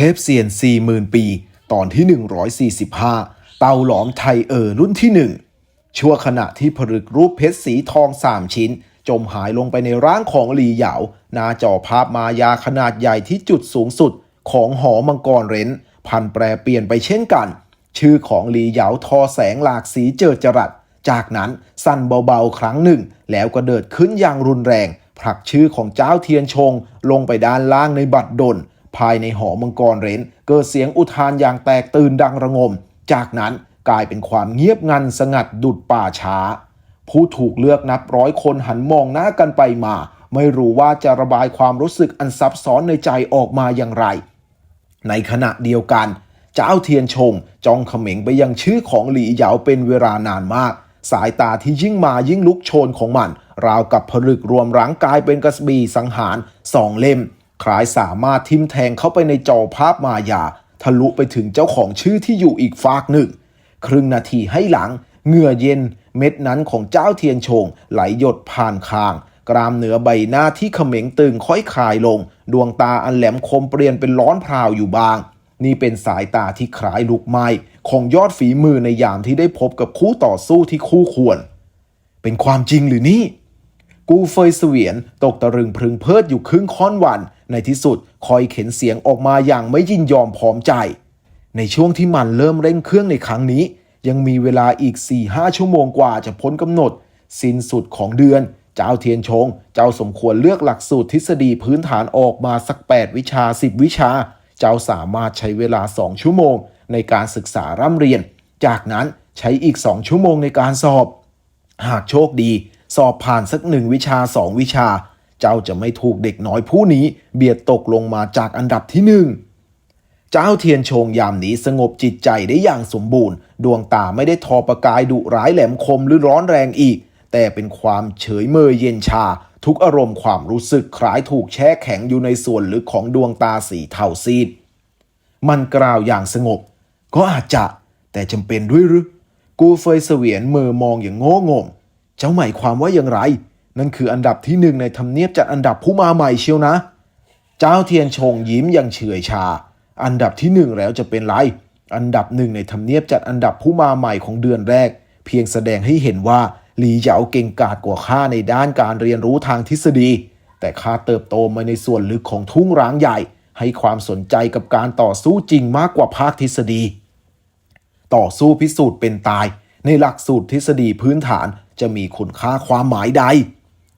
เทพเซียน40,000 ปี ตอนที่ 145 เตาหลอมไทยเออรุ่นที่ 1 ชั่วขณะที่ผลึกรูปเพชรสีทอง 3 ชิ้น จมหายลงไปในร่างของหลีเหยาหน้าจอภาพมายาขนาดใหญ่ที่จุดสูงสุดของหอมังกรเร้น พันแปรเปลี่ยนไปเช่นกัน ชื่อของหลีเหยาทอแสงหลากสีเจิดจรัสจากนั้นสั่นเบาๆ ครั้งหนึ่ง แล้วก็เดิดขึ้นอย่างรุนแรง ผลักชื่อของเจ้าเทียนชงลงไปด้านล่างในบัตรดล ภายในหอมังกรเรนเกิดเสียงอุทานอย่างแตกตื่นดังระงม จากนั้นกลายเป็นความเงียบงันสงัดดุดป่าช้า ผู้ถูกเลือกนับร้อยคนหันมองหน้ากันไปมา ไม่รู้ว่าจะระบายความรู้สึกอันซับซ้อนในใจออกมาอย่างไร ในขณะเดียวกัน เจ้าเทียนชงจ้องเขม็งไปยังชื่อของหลีเหยาเป็นเวลานานมาก สายตาที่ยิ่งมายิ่งลุกโชนของมัน ราวกับผลึกรวมรังกายเป็นกระสบีสังหารสองเล่ม คล้ายสามารถทิมแทงเข้าไปในจอภาพมายา ทะลุไปถึงเจ้าของชื่อที่อยู่อีกฟากหนึ่ง ครึ่งนาทีให้หลัง เหงื่อเย็น เม็ดนั้นของเจ้าเทียนชง ไหลหยดผ่านคาง กรามเหนือใบหน้าที่เขม็งตึงค่อยคลายลง ดวงตาอันแหลมคมเปลี่ยนเป็นร้อนพราวอยู่บาง นี่เป็นสายตาที่คล้ายลุกไหม้ของยอดฝีมือในยามที่ได้พบกับคู่ต่อสู้ที่คู่ควร เป็นความจริงหรือนี่ กูเฟยเสวียนตกตะลึงพึงเพลิดอยู่ครึ่งค่อนวัน ในที่สุดคอยเข็นเสียงออกมาอย่างไม่ยินยอมพร้อมใจ ในช่วงที่มันเริ่มเร่งเครื่องในครั้งนี้ ยังมีเวลาอีก 4-5 ชั่วโมงกว่าจะพ้นกำหนด สิ้นสุดของเดือน เจ้าเทียนชง เจ้าสมควรเลือกหลักสูตรทฤษฎีพื้นฐานออกมาสัก 8 วิชา 10 วิชา เจ้าสามารถใช้เวลา 2 ชั่วโมง ในการศึกษาร่ำเรียน จากนั้นใช้อีก 2 ชั่วโมงในการสอบ หากโชคดี สอบผ่านสักหนึ่งวิชาสองวิชา เจ้าจะไม่ถูกเด็กน้อยผู้นี้เบียดตกลงมาจากอันดับที่หนึ่งเจ้าเทียนชงยามนี้สงบจิตใจได้อย่างสมบูรณ์ ดวงตาไม่ได้ทอประกายดุร้ายแหลมคมหรือร้อนแรงอีก แต่เป็นความเฉยเมยเย็นชา ทุกอารมณ์ความรู้สึกคล้ายถูกแช่แข็งอยู่ในส่วนลึกของดวงตาสีเทาซีด มันกล่าวอย่างสงบ ก็อาจจะ แต่จำเป็นด้วยหรือกูเฟยเสวียนมือมองอย่างโง่งง เจ้าหมายความว่าอย่างไร นั่นคืออันดับที่หนึ่งในทำเนียบจัดอันดับผู้มาใหม่เชียวนะ เจ้าเทียนชงยิ้มอย่างเฉยชา อันดับที่หนึ่งแล้วจะเป็นไร อันดับหนึ่งในทำเนียบจัดอันดับผู้มาใหม่ของเดือนแรก เพียงแสดงให้เห็นว่าหลีเหยาเก่งกาจกว่าข้าในด้านการเรียนรู้ทางทฤษฎี แต่ข้าเติบโตมาในส่วนลึกของทุ่งร้างใหญ่ ให้ความสนใจกับการต่อสู้จริงมากกว่าภาคทฤษฎี ต่อสู้พิสูจน์เป็นตาย ในหลักสูตรทฤษฎีพื้นฐานจะมีคุณค่าความหมายใด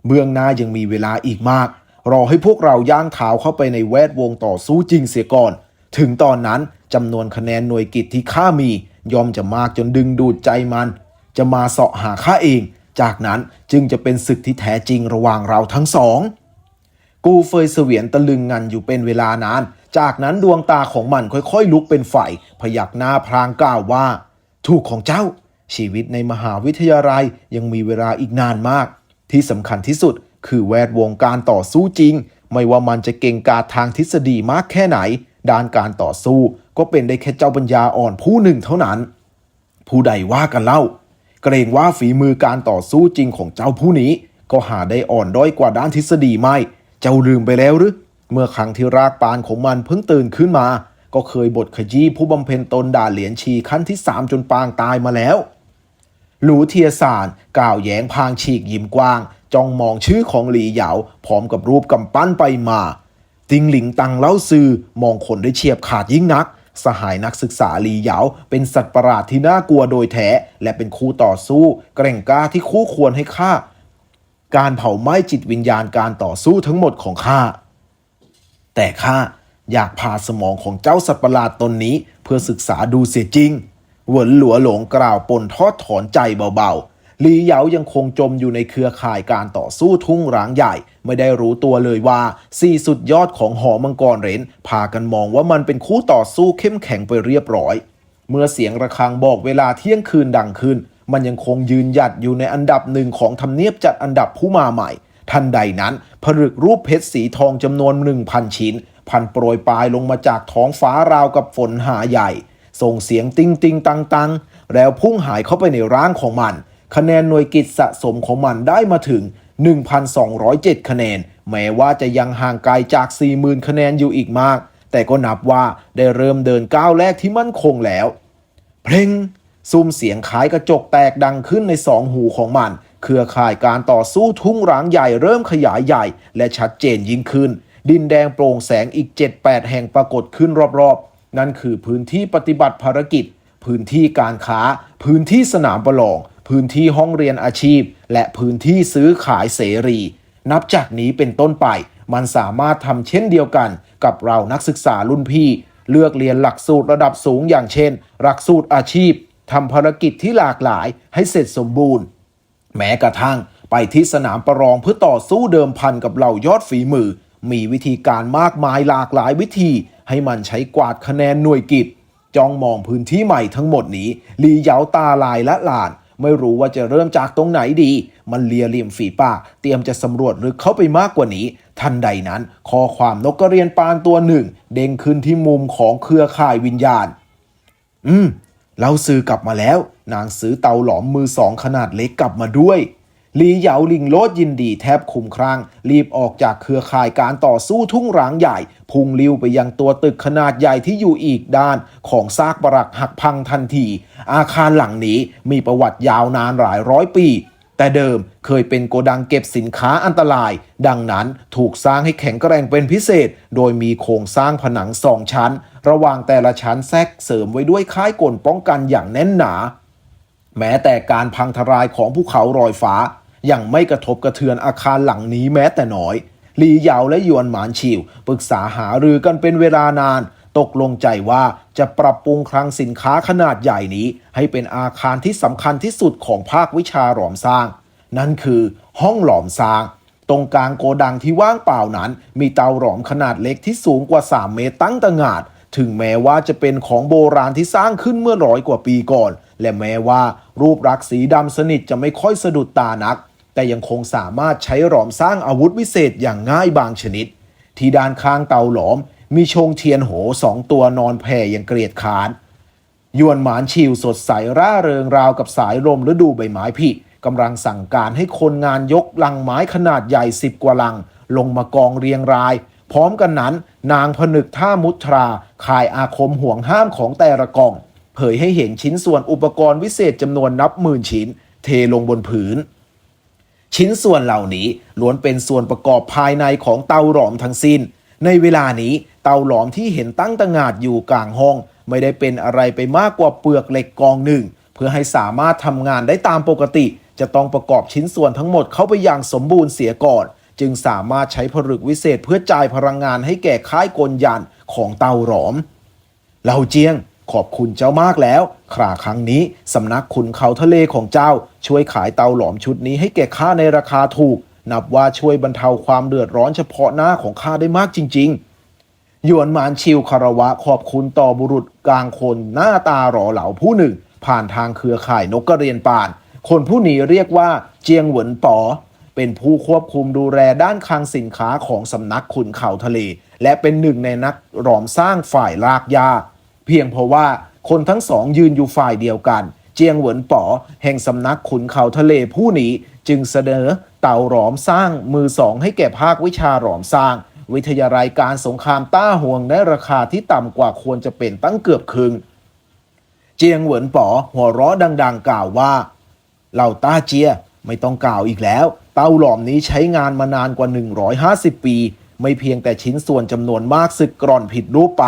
เบื้องหน้ายังมีเวลาอีกมาก รอให้พวกเราย่างเท้าเข้าไปในแวดวงต่อสู้จริงเสียก่อน ถึงตอนนั้นจำนวนคะแนนหน่วยกิจที่ข้ามียอมจะมากจนดึงดูดใจมัน จะมาเสาะหาข้าเอง จากนั้นจึงจะเป็นศึกที่แท้จริงระหว่างเราทั้งสอง กูเฟยเสวียนตะลึงงันอยู่เป็นเวลานาน จากนั้นดวงตาของมันค่อยๆ ลุกเป็นไฟพยักหน้าพรางกล่าวว่า ถูกของเจ้า ชีวิตในมหาวิทยาลัยยังมีเวลาอีกนานมาก ที่สำคัญที่สุด คือแวดวงการต่อสู้จริง ไม่ว่ามันจะเก่งกาจทางทฤษฎีมากแค่ไหน ด้านการต่อสู้ ก็เป็นได้แค่เจ้าปัญญาอ่อนผู้หนึ่งเท่านั้น ผู้ใดว่ากันเล่า เกรงว่าฝีมือการต่อสู้จริงของเจ้าผู้นี้ ก็หาได้อ่อนด้อยกว่าด้านทฤษฎีไม่ เจ้าลืมไปแล้วหรือเมื่อครั้งที่รากปานของมันเพิ่งตื่นขึ้นมา ก็เคยบทขยี้ผู้บำเพ็ญตนด่าเหรียญชีขั้นที่สามจนปางตายมาแล้ว หลูเทียสารกล่าวแย้งพางฉีกยิ้มกว้าง จ้องมองชื่อของหลีเหยาพร้อมกับรูปกำปั้นไปมา ติงหลิงตังเล่าซือมองคนได้เฉียบขาดยิ่งนัก สหายนักศึกษาหลีเหยาเป็นสัตว์ประหลาดที่น่ากลัวโดยแท้ และเป็นคู่ต่อสู้เกร่งกล้าที่คู่ควรให้ข้าการเผาไหม้จิตวิญญาณการต่อสู้ทั้งหมดของข้าแต่ข้าอยากพาสมองของเจ้าสัตว์ประหลาดตนนี้ เพื่อศึกษาดูเสียจริง เหวินหลัวหลงกล่าวปนทอดถอนใจเบาๆลีเหยายังคงจมอยู่ในเครือข่ายการต่อสู้ทุ่งร้างใหญ่ ไม่ได้รู้ตัวเลยว่าสี่สุดยอดของหอมังกรเรนพากันมองว่ามันเป็นคู่ต่อสู้เข้มแข็งไปเรียบร้อย เมื่อเสียงระฆังบอกเวลาเที่ยงคืนดังขึ้น มันยังคงยืนหยัดอยู่ในอันดับหนึ่งของทำเนียบจัดอันดับผู้มาใหม่ ทันใดนั้นผลึกรูปเพชรสีทองจำนวนหนึ่งพันชิ้นพันโปรยปลายลงมาจากท้องฟ้าราวกับฝนหาใหญ่ ส่งเสียงติงติงตังตังแล้วพุ่งหายเข้าไปในร่างของมัน คะแนนหน่วยกิจสะสมของมันได้มาถึง 1,207 คะแนน แม้ว่าจะยังห่างไกลจาก 40,000 คะแนนอยู่อีกมาก แต่ก็นับว่าได้เริ่มเดินก้าวแรกที่มั่นคงแล้ว เพลงซุ้มเสียงคล้ายกระจกแตกดังขึ้นในสองหูของมัน เครือข่ายการต่อสู้ทุ่งร้างใหญ่เริ่มขยายใหญ่ และชัดเจนยิ่งขึ้น ดินแดงโปร่งแสงอีก 7-8 แห่งปรากฏขึ้นรอบๆ นั่นคือพื้นที่ปฏิบัติภารกิจ พื้นที่การค้า พื้นที่สนามประลอง พื้นที่ห้องเรียนอาชีพ และพื้นที่ซื้อขายเสรี นับจากนี้เป็นต้นไป มันสามารถทำเช่นเดียวกันกับเรานักศึกษารุ่นพี่ เลือกเรียนหลักสูตรระดับสูงอย่างเช่น หลักสูตรอาชีพทำภารกิจที่หลากหลายให้เสร็จสมบูรณ์ แม้กระทั่งไปที่สนามประลองเพื่อต่อสู้เดิมพันกับเหล่ายอดฝีมือ มีวิธีการมากมายหลากหลายวิธีให้มันใช้กวาดคะแนนหน่วยกิจจ้องมองพื้นที่ใหม่ทั้งหมดนี้ลีเหยาตาลายและหลาน ไม่รู้ว่าจะเริ่มจากตรงไหนดี มันเลียริมฝีปากเตรียมจะสำรวจลึกเข้าไปมากกว่านี้ ทันใดนั้นข้อความนกกระเรียนปานตัวหนึ่ง เด้งขึ้นที่มุมของเครือข่ายวิญญาณ อืมเราซื้อกลับมาแล้ว นางซื้อเตาหลอมมือสองขนาดเล็กกลับมาด้วย หลีเหยาลิงโลดยินดีแทบคุมครางรีบออกจากเครือข่ายการต่อสู้ทุ่งร้างใหญ่ พุ่งลิ้วไปยังตัวตึกขนาดใหญ่ที่อยู่อีกด้าน ของซากปรักหักพังทันที อาคารหลังนี้มีประวัติยาวนานหลายร้อยปี แต่เดิมเคยเป็นโกดังเก็บสินค้าอันตราย ดังนั้นถูกสร้างให้แข็งแกร่งเป็นพิเศษ โดยมีโครงสร้างผนังสองชั้น ระหว่างแต่ละชั้นแทรกเสริมไว้ด้วยค่ายกลป้องกันอย่างแน่นหนา แม้แต่การพังทลายของภูเขารอยฟ้า ยังไม่กระทบกระเทือนอาคารหลังนี้แม้แต่น้อยหลีเหยาและยวนหมานชิวปรึกษาหารือกันเป็นเวลานาน ตกลงใจว่าจะปรับปรุงคลังสินค้าขนาดใหญ่นี้ ให้เป็นอาคารที่สำคัญที่สุดของภาควิชาหลอมสร้าง นั่นคือห้องหลอมสร้าง ตรงกลางโกดังที่ว่างเปล่านั้น มีเตาหลอมขนาดเล็กที่สูงกว่า 3 เมตรตั้งตางาดถึงแม้ว่าจะเป็นของโบราณที่สร้างขึ้นเมื่อร้อยกว่าปีก่อน และแม้ว่ารูปลักษณ์สีดำสนิทจะไม่ค่อยสะดุดตานัก แต่ยังคงสามารถใช้หลอมสร้างอาวุธวิเศษอย่างง่ายบางชนิด ที่ด้านข้างเตาหลอม มีชงเทียนโหสองตัวนอนแผ่อย่างเกลียดค้านยวนหมานชิวสดใสร่าเริงราวกับสายลมฤดูใบไม้ผลิกำลังสั่งการให้คนงานยกลังไม้ขนาดใหญ่สิบกว่าลัง ลงมากองเรียงราย พร้อมกันนั้น นางผนึกท่ามุตราคายอาคมห่วงห้ามของแต่ละกอง เผยให้เห็นชิ้นส่วนอุปกรณ์วิเศษจำนวนนับหมื่นชิ้น เทลงบนผืน ชิ้นส่วนเหล่านี้ล้วนเป็นส่วนประกอบภายในของเตาหลอมทั้งสิ้น ในเวลานี้เตาหลอมที่เห็นตั้งตางาดอยู่กลางห้อง ไม่ได้เป็นอะไรไปมากกว่าเปลือกเหล็กกองหนึ่ง เพื่อให้สามารถทำงานได้ตามปกติ จะต้องประกอบชิ้นส่วนทั้งหมดเข้าไปอย่างสมบูรณ์เสียก่อน จึงสามารถใช้ผลึกวิเศษเพื่อจ่ายพลังงานให้แก่ค่ายกลยันของเตาหลอมเราเจียง ขอบคุณเจ้ามากแล้วคราครั้งนี้สำนักขุนเขาทะเลของเจ้า ช่วยขายเตาหลอมชุดนี้ให้แก่ข้าในราคาถูก นับว่าช่วยบรรเทาความเดือดร้อนเฉพาะหน้าของข้าได้มากจริง ๆ หยวนหมานชิวคารวะขอบคุณต่อบุรุษกลางคนหน้าตาหล่อเหลาผู้หนึ่ง ผ่านทางเครือข่ายนกกระเรียนป่าน คนผู้นี้เรียกว่าเจียงเหวินป๋อเป็นผู้ควบคุมดูแลด้านคลังสินค้าของสำนักขุนเขาทะเล และเป็นหนึ่งในนักหลอมสร้างฝ่ายลากยา เพียงเพราะว่าคนทั้งสองยืนอยู่ฝ่ายเดียวกัน เจียงเหวินป๋อแห่งสำนักขุนเขาทะเลผู้นี้จึงเสนอเต่าหลอมสร้างมือสองให้แก่ภาควิชาหลอมสร้าง วิทยาลัยการสงครามต้าห่วงในราคาที่ต่ำกว่าควรจะเป็นตั้งเกือบครึ่งเจียงเหวินป๋อหัวเราะดัง ๆ กล่าวว่าเหล่าต้าเจียไม่ต้องกล่าวอีกแล้ว เต้าหลอมนี้ใช้งานมานานกว่า 150 ปี ไม่เพียงแต่ชิ้นส่วนจำนวนมากสึกกร่อนผิดรูปไป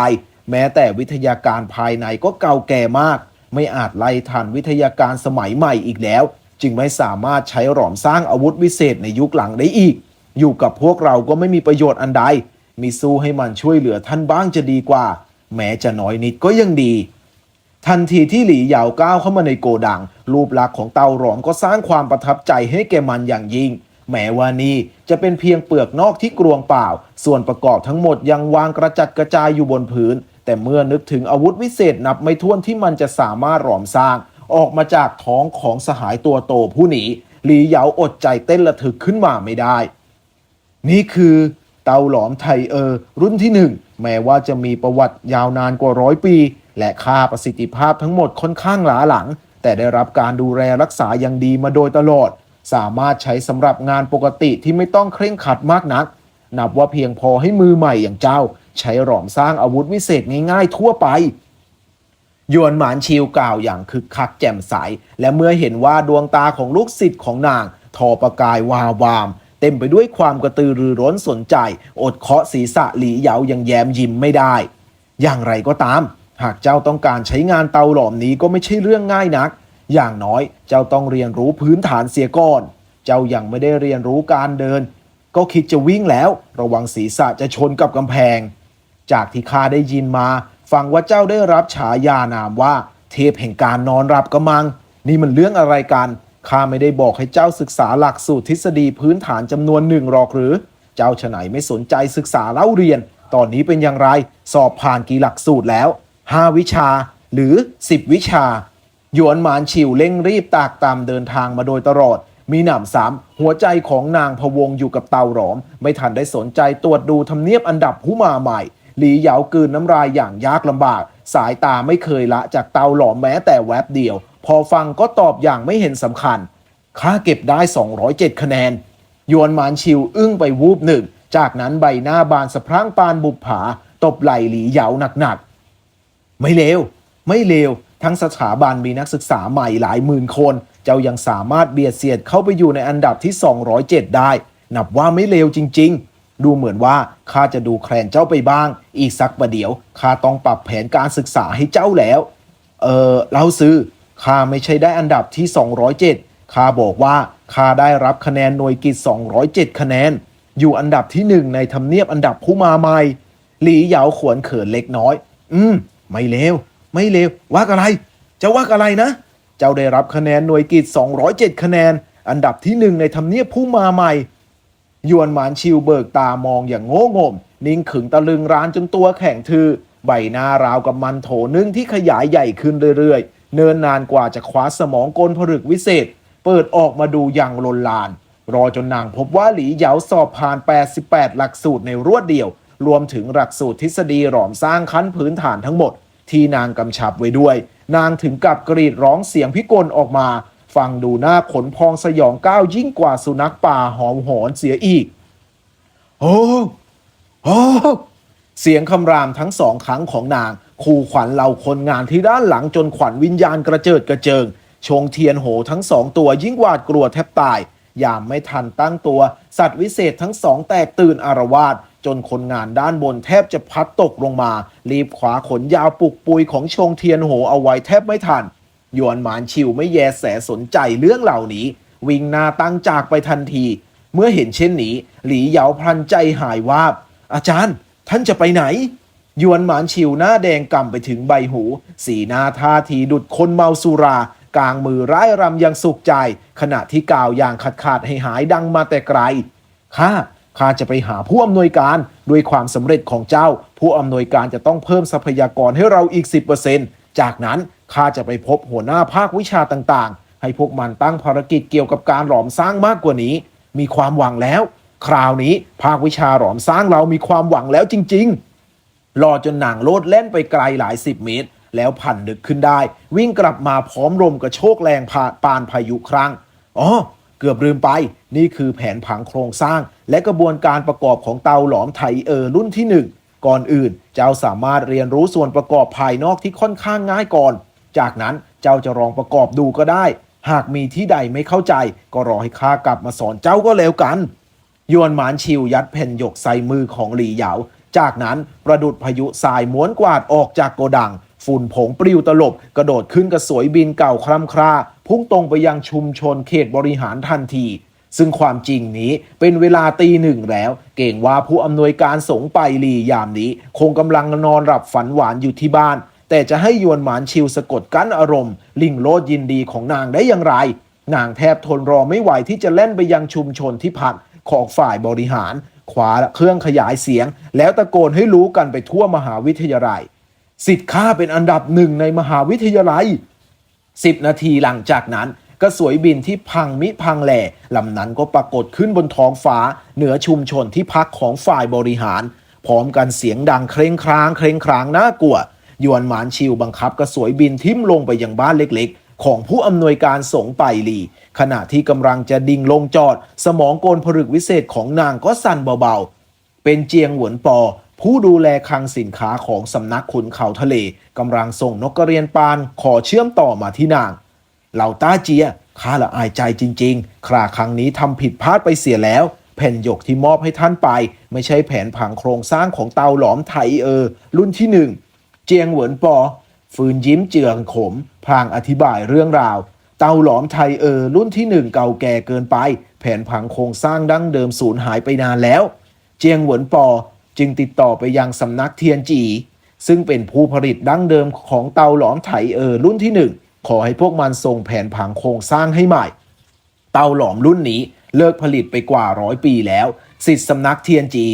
แม้แต่วิทยาการภายในก็เก่าแก่มาก ไม่อาจไล่ทันวิทยาการสมัยใหม่อีกแล้ว จึงไม่สามารถใช้หลอมสร้างอาวุธวิเศษในยุคหลังได้อีก อยู่กับพวกเราก็ไม่มีประโยชน์อันใด มีสู้ให้มันช่วยเหลือท่านบ้างจะดีกว่า แม้จะน้อยนิดก็ยังดี ทันทีที่หลีเหยาก้าวเข้ามาในโกดัง รูปลักษณ์ของเตาหลอมก็สร้างความประทับใจให้แกมันอย่างยิ่งแม้ว่านี่จะเป็นเพียงเปลือกนอกที่กรวงเปล่า ส่วนประกอบทั้งหมดยังวางกระจัดกระจายอยู่บนพื้น แต่เมื่อนึกถึงอาวุธวิเศษนับไม่ถ้วนที่มันจะสามารถหลอมสร้าง ออกมาจากท้องของสหายตัวโตผู้หนีหลีเหยาอดใจเต้นระทึกขึ้นมาไม่ได้ นี่คือเตาหลอมไทเออร์รุ่นที่หนึ่งแม้ว่าจะมีประวัติยาวนานกว่าร้อยปี และค่าประสิทธิภาพทั้งหมดค่อนข้างหลาหลัง แต่ได้รับการดูแลรักษาอย่างดีมาโดยตลอด สามารถใช้สำหรับงานปกติที่ไม่ต้องเคร่งขัดมากนัก นับว่าเพียงพอให้มือใหม่อย่างเจ้า ใช้หลอมสร้างอาวุธวิเศษง่ายๆทั่วไปยวนหมานชิวกล่าวอย่างคึกคักแจ่มใส และเมื่อเห็นว่าดวงตาของลูกศิษย์ของนาง ทอประกายวาวาม เต็มไปด้วยความกระตือรือร้นสนใจ อดเคาะศีรษะหลีเหยายังแย้มยิ้มไม่ได้ อย่างไรก็ตาม หากเจ้าต้องการใช้งานเตาหลอมนี้ก็ไม่ใช่เรื่องง่ายนัก อย่างน้อยเจ้าต้องเรียนรู้พื้นฐานเสียก่อน เจ้ายังไม่ได้เรียนรู้การเดิน ก็คิดจะวิ่งแล้ว ระวังศีรษะจะชนกับกำแพง จากที่ข้าได้ยินมา ฟังว่าเจ้าได้รับฉายานามว่า เทพแห่งการนอนรับกระมัง นี่มันเรื่องอะไรกันข้าไม่ได้บอกให้เจ้าศึกษาหลักสูตรทฤษฎีพื้นฐานจำนวนหนึ่งหรอกหรือ เจ้าฉไหนไม่สนใจศึกษาเล่าเรียน ตอนนี้เป็นอย่างไรสอบผ่านกี่หลักสูตรแล้ว 5 วิชาหรือ 10 วิชา หยวนหมานฉิวเร่งรีบตากตามเดินทางมาโดยตลอด มีหนำซ้ำหัวใจของนางพวงอยู่กับเตาหลอม ไม่ทันได้สนใจตรวจดูทำเนียบอันดับผู้มาใหม่ หลีเหยากืนน้ำลายอย่างยากลำบาก สายตาไม่เคยละจากเตาหลอมแม้แต่แวบเดียว พอฟังก็ตอบอย่างไม่เห็นสำคัญค่าเก็บได้ 207 คะแนน ยวนมานชิวอึ้งไปวูบหนึ่ง จากนั้นใบหน้าบานสะพรั่งปานบุปผา ตบไหลหลีเหยาหนักๆ ไม่เลว ไม่เลว ทั้งสถาบันมีนักศึกษาใหม่หลายหมื่นคน เจ้ายังสามารถเบียดเสียดเข้าไปอยู่ในอันดับที่ 207 ได้ นับว่าไม่เลวจริง ๆ ดูเหมือนว่าข้าจะดูแคลนเจ้าไปบ้าง อีกสักประเดี๋ยวข้าต้องปรับแผนการศึกษาให้เจ้าแล้ว เออเราซื้อข้าไม่ใช่ได้อันดับที่ 207ข้าบอกว่าข้าได้รับคะแนนหน่วยกิจ 207 คะแนน อยู่อันดับที่หนึ่งในทำเนียบอันดับผู้มาใหม่หลีเหยาขวนเขินเล็กน้อย อืม ไม่เลวไม่เลวว่าอะไรจะว่าอะไรนะ เจ้าได้รับคะแนนหน่วยกิจ 207 คะแนน อันดับที่หนึ่งในทำเนียบผู้มาใหม่ ยวนหมานชิวเบิกตามองอย่างโง่งม นิ่งขึงตะลึงร้านจนตัวแข็งทือ ใบหน้าราวกับมันโถนึ่งที่ขยายใหญ่ขึ้นเรื่อยๆ เนินนานกว่าจะคว้าสมองกลผลึกวิเศษ เปิดออกมาดูอย่างลนลาน รอจนนางพบว่าหลีเหยาสอบผ่าน 88 หลักสูตรในรวดเดียว รวมถึงหลักสูตรทฤษฎีหลอมสร้างขั้นพื้นฐานทั้งหมด ที่นางกำชับไว้ด้วย นางถึงกับกรีดร้องเสียงพิกลออกมา ฟังดูหน้าขนพองสยองก้าวยิ่งกว่าสุนัขป่าหอมหอนเสียอีก โอ้โอ้เสียงคำรามทั้งสองครั้งของนาง คู่ขวัญเหล่าคนงานที่ด้านหลังจนขวัญวิญญาณกระเจิดกระเจิง ชงเทียนโหทั้งสองตัวยิ่งหวาดกลัวแทบตาย ยามไม่ทันตั้งตัว สัตว์วิเศษทั้งสองแตกตื่นอารวาสจนคนงานด้านบนแทบจะพัดตกลงมา รีบขวาขนยาวปุกปุยของชงเทียนโหเอาไว้แทบไม่ทันห ยวนหมานชิวไม่แยแสสนใจเรื่องเหล่านี้ วิ่งหน้าตั้งจากไปทันที เมื่อเห็นเช่นนี้ หลีเหยาพลันใจหายวาบ อาจารย์ ท่านจะไปไหนยวนหมานชิวหน้าแดงกำไปถึงใบหู สีหน้าท่าทีดุดคนเมาสุรา กลางมือร้ายรำอยังสุขใจ ขณะที่กล่าวอย่างขาดขาดให้หายดังมาแต่ไกลข้าข้าจะไปหาผู้อำนวยการด้วยความสำเร็จของเจ้า ผู้อำนวยการจะต้องเพิ่มทรัพยากรให้เราอีก 10% จากนั้นข้าจะไปพบหัวหน้าภาควิชาต่างๆ ให้พวกมันตั้งภารกิจเกี่ยวกับการหลอมสร้างมากกว่านี้ มีความหวังแล้ว คราวนี้ภาควิชาหลอมสร้างเรามีความหวังแล้วจริงๆรอจนหนางโลดเล่นไปไกลหลายสิบเมตร แล้วผันดึกขึ้นได้ วิ่งกลับมาพร้อมลมกระโชกแรงพาปานพายุครั้งอ๋อเกือบลืมไป นี่คือแผนผังโครงสร้าง และกระบวนการประกอบของเตาหลอมไถเออรุ่นที่หนึ่ง ก่อนอื่น เจ้าสามารถเรียนรู้ส่วนประกอบภายนอกที่ค่อนข้างง่ายก่อน จากนั้นเจ้าจะลองประกอบดูก็ได้ หากมีที่ใดไม่เข้าใจ ก็รอให้ข้ากลับมาสอนเจ้าก็แล้วกัน ยวนหมานชิวยัดแผ่นหยกใส่มือของหลี่เหยา จากนั้นประดุดพายุทรายม้วนกวาดออกจากโกดัง ฝุ่นผงปลิวตลบ กระโดดขึ้นกระสวยบินเก่าคร่ำคร่าพุ่งตรงไปยังชุมชนเขตบริหารทันที ซึ่งความจริงนี้เป็นเวลาตีหนึ่งแล้ว เก่งว่าผู้อำนวยการสงไปลียามนี้ คงกำลังนอนหลับฝันหวานอยู่ที่บ้าน แต่จะให้ยวนหมานชิวสะกดกั้นอารมณ์ ลิงโลดยินดีของนางได้อย่างไร นางแทบทนรอไม่ไหวที่จะเล่นไปยังชุมชนที่พักของฝ่ายบริหารขวาเครื่องขยายเสียง แล้วตะโกนให้รู้กันไปทั่วมหาวิทยาลัย สิทธิ์ข้าเป็นอันดับหนึ่งในมหาวิทยาลัยสิบนาทีหลังจากนั้น กระสวยบินที่พังมิพังแหล่ลำนั้นก็ปรากฏขึ้นบนท้องฟ้า เหนือชุมชนที่พักของฝ่ายบริหาร พร้อมกันเสียงดังเคร่งครางเคร่งครางน่ากลัวยวนหมานชิวบังคับกระสวยบินทิ่มลงไปยังบ้านเล็กๆ ของผู้อำนวยการสงไปลีขณะที่กำลังจะดิ่งลงจอด สมองโกนผลึกวิเศษของนางก็สั่นเบาๆ เป็นเจียงหวนปอ ผู้ดูแลคลังสินค้าของสำนักขุนเขาทะเลกำลังส่งนกกระเรียนปานขอเชื่อมต่อมาที่นาง เหล่าต้าเจียข้าละอายใจจริง ๆ คราครั้งนี้ทำผิดพลาดไปเสียแล้ว แผ่นหยกที่มอบให้ท่านไป ไม่ใช่แผนผังโครงสร้างของเตาหลอมไทยเออ รุ่นที่หนึ่งเจียงเหวินปอ ฟืนยิ้มเจืองขม พลางอธิบายเรื่องราว เตาหลอมไทยเออ รุ่นที่หนึ่งเก่าแก่เกินไป แผนผังโครงสร้างดั้งเดิมสูญหายไปนานแล้ว เจียงเหวินปอจึงติดต่อไปยังสำนักเทียนจี ซึ่งเป็นผู้ผลิตดั้งเดิมของเตาหลอมไถเออรุ่นที่หนึ่ง ขอให้พวกมันส่งแผนผังโครงสร้างให้ใหม่ เตาหลอมรุ่นนี้เลิกผลิตไปกว่าร้อยปีแล้วสิทธิสำนักเทียนจี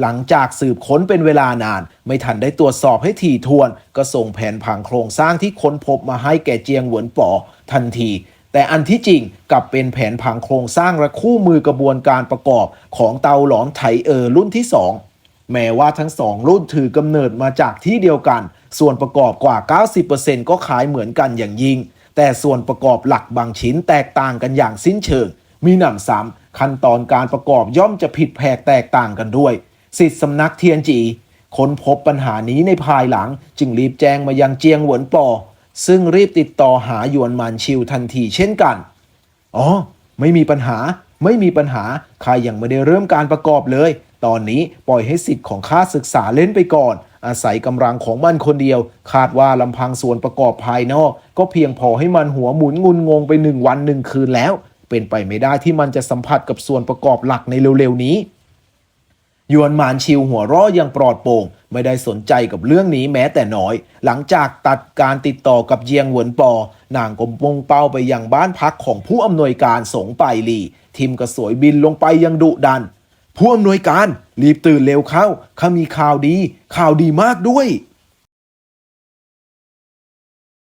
หลังจากสืบค้นเป็นเวลานาน ไม่ทันได้ตรวจสอบให้ถี่ถ้วน ก็ส่งแผนผังโครงสร้างที่ค้นพบมาให้แก่เจียงเหวินป๋อทันที แต่อันที่จริงกลับเป็นแผนผังโครงสร้างและคู่มือกระบวนการประกอบของเตาหลอมไถเออรุ่นที่สองแม้ว่าทั้งสองรุ่นถือกำเนิดมาจากที่เดียวกัน ส่วนประกอบกว่า 90%ก็ขายเหมือนกันอย่างยิ่ง แต่ส่วนประกอบหลักบางชิ้นแตกต่างกันอย่างสิ้นเชิง มีหนำซ้ำขั้นตอนการประกอบย่อมจะผิดแผกแตกต่างกันด้วยสิทธิสำนักเทียนจีค้นพบปัญหานี้ในภายหลัง จึงรีบแจ้งมายังเจียงเหวินปอ ซึ่งรีบติดต่อหาหยวนมานชิวทันทีเช่นกัน อ๋อ ไม่มีปัญหา ไม่มีปัญหาข้ายังไม่ได้เริ่มการประกอบเลย ตอนนี้ปล่อยให้สิทธิ์ของข้าศึกษาเล่นไปก่อน อาศัยกำลังของมันคนเดียว คาดว่าลำพังส่วนประกอบภายนอก ก็เพียงพอให้มันหัวหมุนงุนงงไปหนึ่งวันหนึ่งคืนแล้ว เป็นไปไม่ได้ที่มันจะสัมผัสกับส่วนประกอบหลักในเร็วๆนี้ยวนหมานชิวหัวเร้อยังปลอดโปร่ง ไม่ได้สนใจกับเรื่องนี้แม้แต่น้อย หลังจากตัดการติดต่อกับเจียงเหวินปอ นางก็มงเป้าไปยังบ้านพักของผู้อำนวยการสงไปหลีทิมกระสวยบินลงไปยังดุดัน ผู้อำนวยการรีบตื่นเร็วเข้าข้ามีข่าวดี ข่าวดีมากด้วย